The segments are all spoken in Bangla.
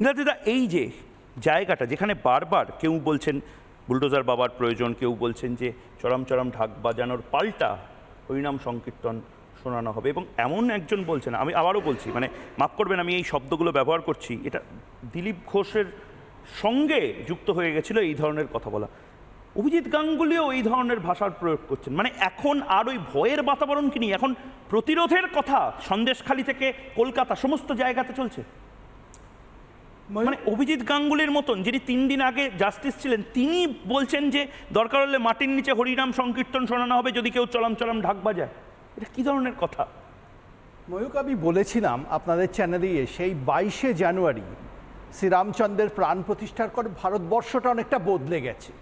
নীলাদিদা এই যে জায়গাটা যেখানে বারবার কেউ বলছেন, বুলডোজার বাবার প্রয়োজন, কেউ বলছেন যে চরম চরম ঢাক বাজানোর পাল্টা হরিনাম সংকীর্তন শোনানো হবে এবং এমন একজন বলছেন, আমি আবারও বলছি মানে মাফ করবেন, আমি এই শব্দগুলো ব্যবহার করছি, এটা দিলীপ ঘোষের সঙ্গে যুক্ত হয়ে গেছিল এই ধরনের কথা বলা। অভিজিৎ গাঙ্গুলিও এই ধরনের ভাষার প্রয়োগ করছেন মানে এখন আর ওই ভয়ের বাতাবরণ কি নেই? এখন প্রতিরোধের কথা সন্দেশখালি থেকে কলকাতা, সমস্ত জায়গাতে চলছে। মানে অভিজিৎ গাঙ্গুলির মতন যিনি তিন দিন আগে জাস্টিস ছিলেন তিনি বলছেন যে দরকার হলে মাটির নিচে হরিনাম সংকীর্তন শোনানো হবে যদি কেউ চলাম চলাম ঢাক বাজায়। এটা কি ধরনের কথা? ময়ূক আমি বলেছিলাম আপনাদের চ্যানেলে সেই বাইশে জানুয়ারি শ্রীরামচন্দ্রের প্রাণ প্রতিষ্ঠার করে ভারতবর্ষটা অনেকটা বদলে গেছে।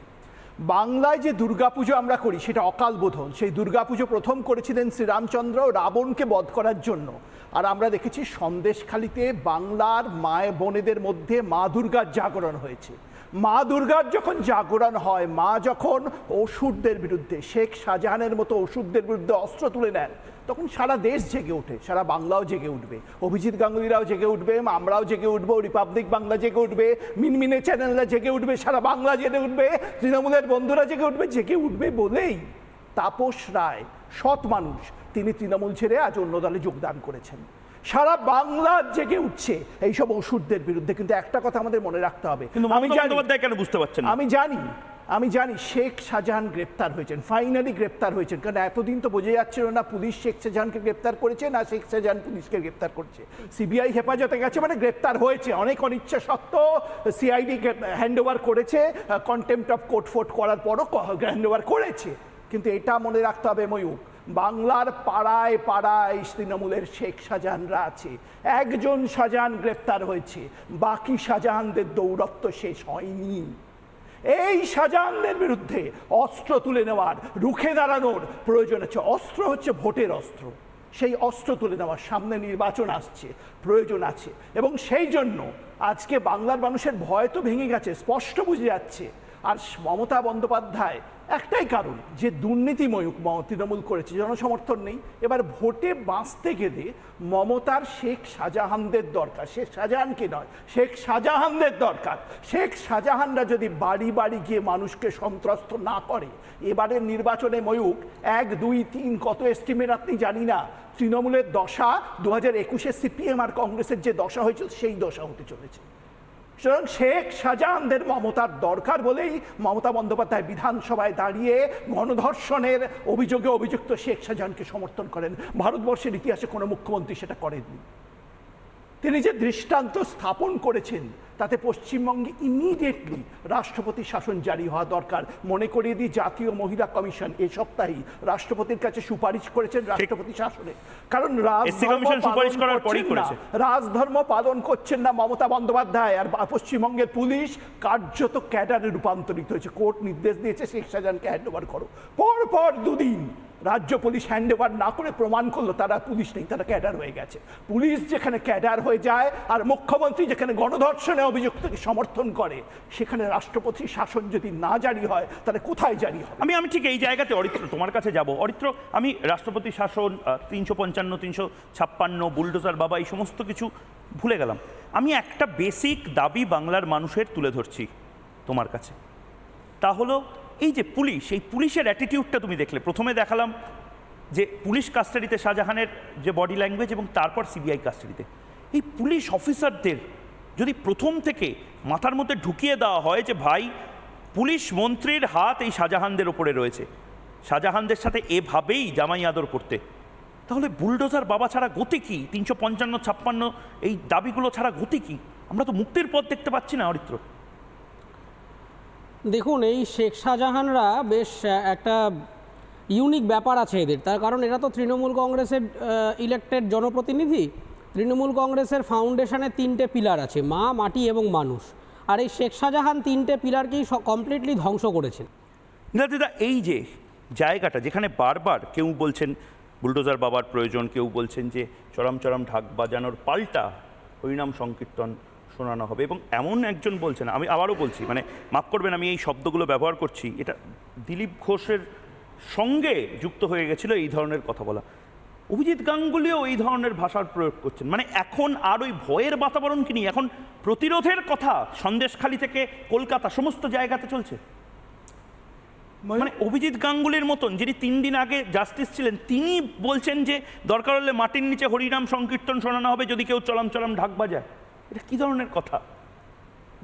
বাংলায় যে দুর্গাপুজো আমরা করি, সেটা অকাল বোধন। সেই দুর্গাপুজো প্রথম করেছিলেন শ্রীরামচন্দ্র রাবণকে বধ করার জন্য। আর আমরা দেখেছি সন্দেশখালিতে বাংলার মায় বোনেদের মধ্যে মা দুর্গার জাগরণ হয়েছে। মা দুর্গার যখন জাগরণ হয়, মা যখন অসুরদের বিরুদ্ধে, শেখ শাহজাহানের মতো অসুরদের বিরুদ্ধে অস্ত্র তুলে নেন, তখন সারা দেশ জেগে ওঠে, সারা বাংলাও জেগে উঠবে। অভিজিৎ গাঙ্গুলিরাও জেগে উঠবে, আমরাও জেগে উঠবো রিপাবলিক বাংলা জেগে উঠবে, মিনমিনে চ্যানেলরা জেগে উঠবে, সারা বাংলা জেগে উঠবে, তৃণমূলের বন্ধুরা জেগে উঠবে জেগে উঠবে বলেই তাপস রায়, সৎ মানুষ, তিনি তৃণমূল ছেড়ে আজ অন্য দলে যোগদান করেছেন। সারা বাংলা জেগে উঠছে এইসব ওষুধদের বিরুদ্ধে। কিন্তু একটা কথা আমাদের মনে রাখতে হবে। কিন্তু আমি জানি কেন বুঝতে পারছেন না? আমি জানি আমি জানি শেখ শাহজাহান গ্রেপ্তার হয়েছেন ফাইনালি গ্রেপ্তার হয়েছেন। কারণ এতদিন তো বোঝা যাচ্ছিল না পুলিশ শেখ শাহজাহানকে গ্রেপ্তার করেছে না শেখ শাহজাহান পুলিশকে গ্রেপ্তার করছে। সিবিআই হেফাজতে গেছে মানে গ্রেপ্তার হয়েছে। অনেক অনিচ্ছা সত্ত্বেও সিআইডি হ্যান্ড ওভার করেছে কন্টেম্পট অফ কোর্ট ফোর্ট করার পরও হ্যান্ড ওভার করেছে। কিন্তু এটা মনে রাখতে হবে ময়ূক বাংলার পাড়ায় পাড়ায় তৃণমূলের শেখ শাহজাহানরা আছে। একজন শাহজাহান গ্রেপ্তার হয়েছে। বাকি শাহজাহানদের দৌরত্ব শেষ হয়নি। এই শাহজাহানদের বিরুদ্ধে অস্ত্র তুলে নেওয়ার, রুখে দাঁড়ানোর প্রয়োজন আছে। অস্ত্র হচ্ছে ভোটের অস্ত্র। সেই অস্ত্র তুলে নেওয়ার সামনে নির্বাচন আসছে, প্রয়োজন আছে। এবং সেই জন্য আজকে বাংলার মানুষের ভয় তো ভেঙে গেছে, স্পষ্ট বুঝে যাচ্ছে। আর মমতা বন্দ্যোপাধ্যায় একটাই কারণ যে দুর্নীতিময়ক ম- তৃণমূল করেছে, জনসমর্থন নেই। এবার ভোটে বাঁচতে গেলে মমতার শেখ শাহজাহানদের দরকার। শেখ শাহজাহানকে নয়, শেখ শাহজাহানদের দরকার। শেখ শাহজাহানরা যদি বাড়ি বাড়ি গিয়ে মানুষকে সন্ত্রস্ত না করে, এবারের নির্বাচনে ময়ূক এক, দুই, তিন, কত এস্টিমেট আপনি জানি না। তৃণমূলের দশা দু হাজার একুশে সিপিএম আর কংগ্রেসের যে দশা হয়েছিল, সেই দশা হতে চলেছে। সুতরাং শেখ শাহজাহানদের মমতার দরকার বলেই মমতা বন্দ্যোপাধ্যায় বিধানসভায় দাঁড়িয়ে গণধর্ষণের অভিযোগে অভিযুক্ত শেখ শাহজাহানকে সমর্থন করেন। ভারতবর্ষের ইতিহাসে কোনো মুখ্যমন্ত্রী সেটা করেননি। তিনি যে দৃষ্টান্ত স্থাপন করেছেন তাতে পশ্চিমবঙ্গে ইমিডিয়েটলি রাষ্ট্রপতি শাসন জারি হওয়া দরকার। মনে করিয়ে দিই জাতীয় মহিলা কমিশন এ সপ্তাহেই রাষ্ট্রপতির কাছে সুপারিশ করেছেন রাষ্ট্রপতি শাসনে। কারণ রাজধর্ম পালন করছেন না। মমতা বন্দ্যোপাধ্যায়। আর পশ্চিমবঙ্গের পুলিশ কার্যত ক্যাডারে রূপান্তরিত হয়েছে। কোর্ট নির্দেশ দিয়েছে শেখ শাহজাহানকে হ্যান্ড ওভার করো। পর পর দুদিন রাজ্য পুলিশ হ্যান্ড ওভার না করে প্রমাণ করল, তারা পুলিশ নেই, তারা ক্যাডার হয়ে গেছে। পুলিশ যেখানে ক্যাডার হয়ে যায় আর মুখ্যমন্ত্রী যেখানে গণধর্ষণে অভিযুক্তকে সমর্থন করে, সেখানে রাষ্ট্রপতি শাসন যদি না জারি হয়, তাহলে কোথায় জারি হয় আমি আমি ঠিক এই জায়গাতে অরিত্র, তোমার কাছে যাব। অরিত্র, আমি রাষ্ট্রপতি শাসন তিনশো পঞ্চান্ন, তিনশো ছাপ্পান্ন, বুলডোজার বাবা, এই সমস্ত কিছু ভুলে গেলাম। আমি একটা বেসিক দাবি বাংলার মানুষের তুলে ধরছি তোমার কাছে। তা হলো এই যে পুলিশ, এই পুলিশের অ্যাটিটিউডটা তুমি দেখলে। প্রথমে দেখালাম যে পুলিশ কাস্টাডিতে শাহজাহানের যে বডি ল্যাঙ্গুয়েজ এবং তারপর সিবিআই কাস্টাডিতে এই পুলিশ অফিসারদের যদি প্রথম থেকে মাথার মধ্যে ঢুকিয়ে দেওয়া হয় যে, ভাই, পুলিশ মন্ত্রীর হাত এই শাহজাহানদের ওপরে রয়েছে। শাহজাহানদের সাথে এভাবেই জামাই আদর করতে। তাহলে বুলডোজার বাবা ছাড়া গতি কি? তিনশো পঞ্চান্ন ছাপ্পান্ন এই দাবিগুলো ছাড়া গতি কি? আমরা তো মুক্তির পথ দেখতে পাচ্ছি না অরিত্র। দেখুন, এই শেখ শাহজাহানরা বেশ একটা ইউনিক ব্যাপার আছে এদের। তার কারণ এরা তো তৃণমূল কংগ্রেসের ইলেক্টেড জনপ্রতিনিধি। তৃণমূল কংগ্রেসের ফাউন্ডেশনে তিনটে পিলার আছে, মা, মাটি এবং মানুষ। আর এই শেখ শাহজাহান তিনটে পিলারকেই কমপ্লিটলি ধ্বংস করেছেন। দাদা, এই যে জায়গাটা, যেখানে বারবার কেউ বলছেন, বুলডোজার বাবার প্রয়োজন, কেউ বলছেন যে চরম চরম ঢাক বাজানোর পাল্টা হরিনাম সংকীর্তন শোনানো হবে। এবং এমন একজন বলছেন আমি আবারও বলছি মানে মাফ করবেন আমি এই শব্দগুলো ব্যবহার করছি এটা দিলীপ ঘোষের সঙ্গে যুক্ত হয়ে গেছিল এই ধরনের কথা বলা। অভিজিৎ গাঙ্গুলিও এই ধরনের ভাষার প্রয়োগ করছেন। মানে এখন আর ওই ভয়ের বাতাবরণ কি নেই? এখন প্রতিরোধের কথা সন্দেশখালি থেকে কলকাতা সমস্ত জায়গাতে চলছে। মানে অভিজিৎ গাঙ্গুলির মতন যিনি তিন দিন আগে জাস্টিস ছিলেন তিনি বলছেন যে দরকার হলে মাটির নিচে হরিনাম সংকীর্তন শোনানো হবে যদি কেউ চলাম চলাম ঢাক বাজায়। এটা কি ধরনের কথা?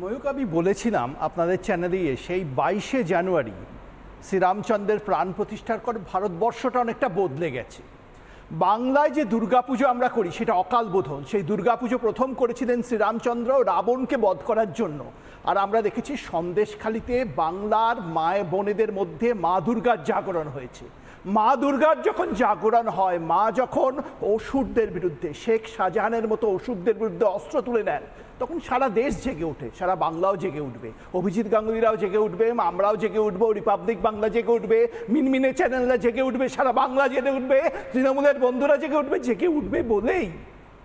ময়ূক আমি বলেছিলাম আপনাদের চ্যানেলে সেই বাইশে জানুয়ারি শ্রীরামচন্দ্রের প্রাণ প্রতিষ্ঠার পর ভারতবর্ষটা অনেকটা বদলে গেছে। বাংলায় যে দুর্গাপুজো আমরা করি, সেটা অকাল বোধন। সেই দুর্গাপুজো প্রথম করেছিলেন শ্রীরামচন্দ্র রাবণকে বধ করার জন্য। আর আমরা দেখেছি সন্দেশখালিতে বাংলার মায় বোনেদের মধ্যে মা দুর্গার জাগরণ হয়েছে। মা দুর্গার যখন জাগরণ হয়, মা যখন অসুরদের বিরুদ্ধে, শেখ শাহজাহানের মতো অসুরদের বিরুদ্ধে অস্ত্র তুলে নেন, তখন সারা দেশ জেগে ওঠে, সারা বাংলাও জেগে উঠবে। অভিজিৎ গাঙ্গুলিরাও জেগে উঠবে, আমরাও জেগে উঠবো রিপাবলিক বাংলা জেগে উঠবে মিনমিনে চ্যানেলরা জেগে উঠবে, সারা বাংলা জেগে উঠবে, তৃণমূলের বন্ধুরা জেগে উঠবে জেগে উঠবে বলেই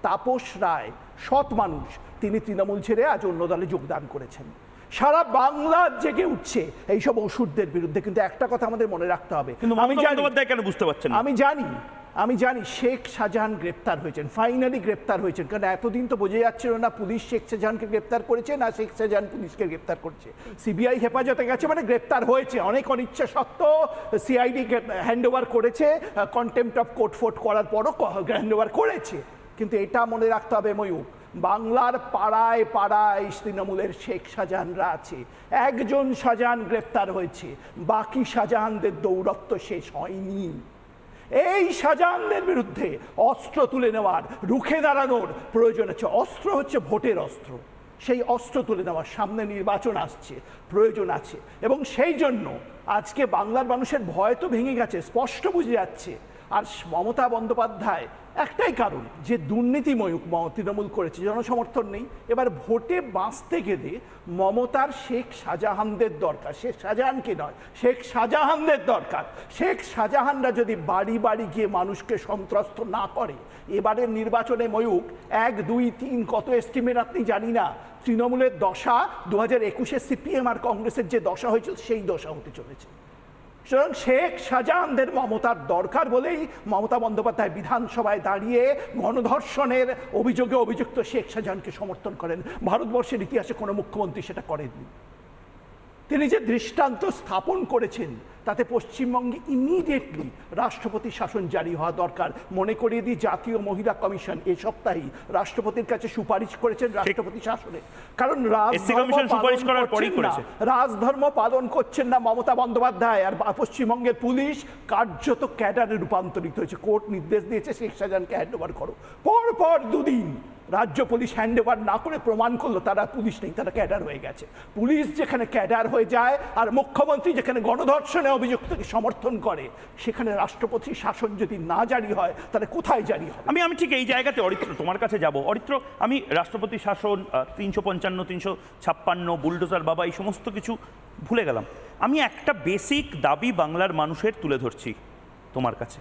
তাপস রায়, সৎ মানুষ, তিনি তৃণমূল ছেড়ে আজ অন্য দলে যোগদান করেছেন। সারা বাংলা জেগে উঠছে এইসব ওষুধদের বিরুদ্ধে। কিন্তু একটা কথা আমাদের মনে রাখতে হবে। কিন্তু আমি জানি কেন বুঝতে পারছেন আমি জানি আমি জানি শেখ শাহজাহান গ্রেপ্তার হয়েছেন ফাইনালি গ্রেপ্তার হয়েছেন কারণ এতদিন তো বোঝা যাচ্ছিল না পুলিশ শেখ শাহজাহানকে গ্রেপ্তার করেছে না শেখ শাহজাহান পুলিশকে গ্রেপ্তার করছে। সিবিআই হেফাজতে গেছে মানে গ্রেপ্তার হয়েছে অনেক অনিচ্ছা সত্ত্বেও সিআইডি হ্যান্ড ওভার করেছে কন্টেম্পট অফ কোর্ট ফোর্ট করার পরও হ্যান্ড ওভার করেছে। কিন্তু এটা মনে রাখতে হবে ময়ূক বাংলার পাড়ায় পাড়ায় তৃণমূলের শেখ শাহজাহানরা আছে। একজন শাহজাহান গ্রেপ্তার হয়েছে। বাকি শাহজাহানদের দৌরত্ব শেষ হয়নি। এই শাহজাহানদের বিরুদ্ধে অস্ত্র তুলে নেওয়ার, রুখে দাঁড়ানোর প্রয়োজন আছে। অস্ত্র হচ্ছে ভোটের অস্ত্র। সেই অস্ত্র তুলে নেওয়ার সামনে নির্বাচন আসছে, প্রয়োজন আছে। এবং সেই জন্য আজকে বাংলার মানুষের ভয় তো ভেঙে গেছে, স্পষ্ট বুঝে যাচ্ছে। আর মমতা বন্দ্যোপাধ্যায় একটাই কারণ যে দুর্নীতিময়ক ম- তৃণমূল করেছে, জনসমর্থন নেই। এবার ভোটে বাঁচতে গেলে মমতার শেখ শাহজাহানদের দরকার। শেখ শাহজাহানকে নয়? শেখ শাহজাহানদের দরকার। শেখ শাহজাহানরা যদি বাড়ি বাড়ি গিয়ে মানুষকে সন্ত্রস্ত না করে, এবারের নির্বাচনে ময়ূক এক, দুই, তিন, কত এস্টিমেট আপনি জানি না। তৃণমূলের দশা দু হাজার একুশে সিপিএম আর কংগ্রেসের যে দশা হয়েছিল, সেই দশা হতে চলেছে। সুতরাং শেখ শাহজাহানদের মমতার দরকার বলেই মমতা বন্দ্যোপাধ্যায় বিধানসভায় দাঁড়িয়ে গণধর্ষণের অভিযোগে অভিযুক্ত শেখ শাহজাহানকে সমর্থন করেন। ভারতবর্ষের ইতিহাসে কোনো মুখ্যমন্ত্রী সেটা করেননি। তিনি যে দৃষ্টান্ত স্থাপন করেছেন তাতে পশ্চিমবঙ্গে ইমিডিয়েটলি রাষ্ট্রপতি শাসন জারি হওয়া দরকার। মনে করিয়ে দিই জাতীয় মহিলা কমিশন এ সপ্তাহেই রাষ্ট্রপতির কাছে সুপারিশ করেছেন রাষ্ট্রপতি শাসনে। কারণ রাজধর্ম কমিশন সুপারিশ পালন করছেন না। পালন করছেন না মমতা বন্দ্যোপাধ্যায়। আর পশ্চিমবঙ্গের পুলিশ কার্যত ক্যাডারে রূপান্তরিত হয়েছে। কোর্ট নির্দেশ দিয়েছে শেখ শাহজাহানকে হ্যান্ড ওভার করো। পর পর দুদিন রাজ্য পুলিশ হ্যান্ড ওভার না করে প্রমাণ করল তারা পুলিশ নেই, তারা ক্যাডার হয়ে গেছে। পুলিশ যেখানে ক্যাডার হয়ে যায় আর মুখ্যমন্ত্রী যেখানে গণধর্ষণে অভিযুক্তকে সমর্থন করে, সেখানে রাষ্ট্রপতি শাসন যদি না জারি হয়, তাহলে কোথায় জারি হয় আমি আমি ঠিক এই জায়গাতে অরিত্র, তোমার কাছে যাব। অরিত্র, আমি রাষ্ট্রপতি শাসন তিনশো পঞ্চান্ন, তিনশো ছাপ্পান্ন, বুলডোজার বাবা, এই সমস্ত কিছু ভুলে গেলাম। আমি একটা বেসিক দাবি বাংলার মানুষের তুলে ধরছি তোমার কাছে।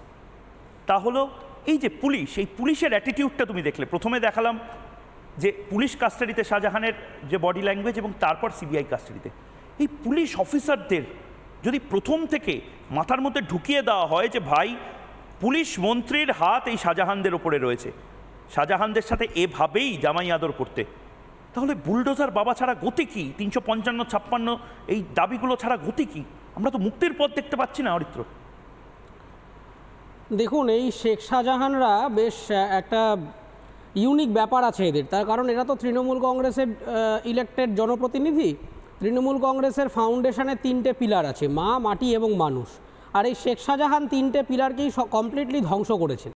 তা হলো এই যে পুলিশ, এই পুলিশের অ্যাটিটিউডটা তুমি দেখলে। প্রথমে দেখালাম যে পুলিশ কাস্টাডিতে শাহজাহানের যে বডি ল্যাঙ্গুয়েজ এবং তারপর সিবিআই কাস্টাডিতে এই পুলিশ অফিসারদের যদি প্রথম থেকে মাথার মধ্যে ঢুকিয়ে দেওয়া হয় যে, ভাই, পুলিশ মন্ত্রীর হাত এই শাহজাহানদের ওপরে রয়েছে। শাহজাহানদের সাথে এভাবেই জামাই আদর করতে। তাহলে বুলডোজার বাবা ছাড়া গতি কি? তিনশো পঞ্চান্ন ছাপ্পান্ন এই দাবিগুলো ছাড়া গতি কি? আমরা তো মুক্তির পথ দেখতে পাচ্ছি না, অরিত্র। দেখুন, এই শেখ শাহজাহানরা বেশ একটা ইউনিক ব্যাপার আছে এদের। তার কারণ এরা তো তৃণমূল কংগ্রেসের ইলেক্টেড জনপ্রতিনিধি। তৃণমূল কংগ্রেসের ফাউন্ডেশনে তিনটে পিলার আছে, মা, মাটি এবং মানুষ। আর এই শেখ শাহজাহান তিনটে পিলারকেই কমপ্লিটলি ধ্বংস করেছেন